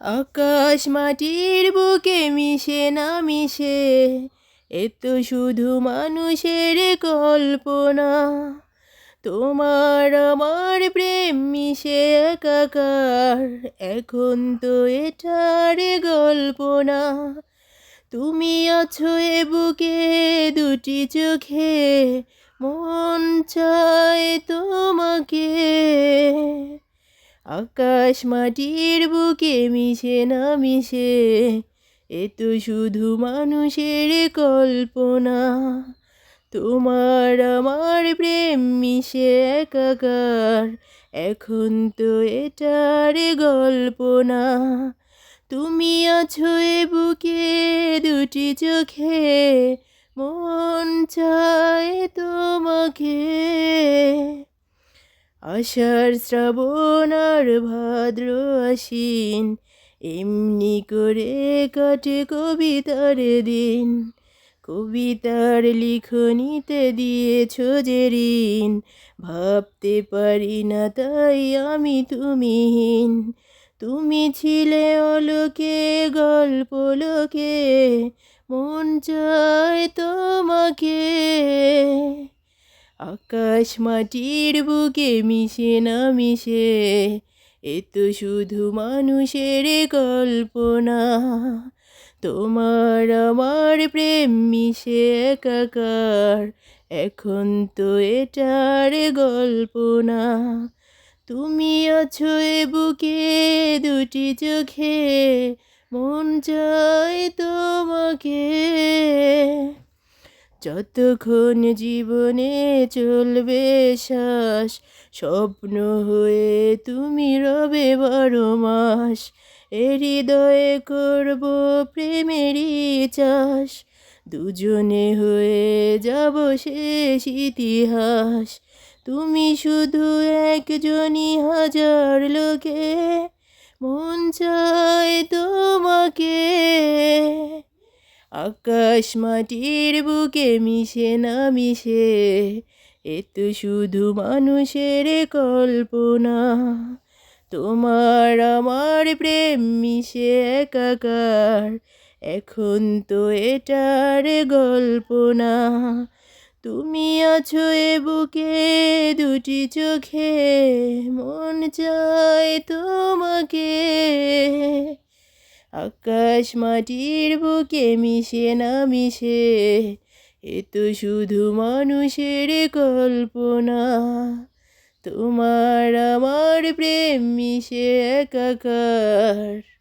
আকাশ মাটির বুকে মিশে না মিশে, এ তো শুধু মানুষের কল্পনা। তোমার আমার প্রেম মিশে একাকার, এখন তো এটার গল্প না তুমি আছো এ বুকে দুটি চোখে, মন চায় তোমাকে। আকাশ মাটির বুকে মিশে না মিশে, এ তো শুধু মানুষের কল্পনা। তোমার আমার প্রেম মিশে একাকার, এখন তো এটার গল্প না তুমি আছো এ বুকে দুটি চোখে, মন চায় তোমাকে। আষাঢ় শ্রাবণ আর ভাদ্র আশ্বিন, এমনি করে কাটে কবিতার দিন। কবিতার লিখনিতে দিয়েছ যে ঋণ, ভাবতে পারি না তাই আমি তুমিহীন। তুমি ছিলে অলোকে, গল্প লোকে, মন চায় তোমাকে। আকাশ মাটির বুকে মিশে না মিশে, এ তো শুধু মানুষের কল্পনা। তোমার আমার প্রেম মিশে একাকার, এখন তো এটার গল্প না তুমি আছো এ বুকে দুটি চোখে, মন চায় তোমাকে। যতক্ষণ জীবনে চলবে শ্বাস, স্বপ্ন হয়ে তুমি রবে বারো মাস। হৃদয়ে করব প্রেমেরই চাষ, দুজনে হয়ে যাব শেষ ইতিহাস। তুমি শুধু একজনই হাজার লোকে, মন চায় তোমাকে আকাশ মাটির বুকে মিশে না মিশে, এ তো শুধু মানুষের কল্পনা। তোমার আমার প্রেম মিশে একাকার, এখন তো এটার গল্প না তুমি আছো এ বুকে দুটি চোখে, মন চায় তোমাকে। আকাশ মাটির বুকে মিশে না মিশে, এ তো শুধু মানুষের কল্পনা। তোমার আমার প্রেম মিশে একাকার।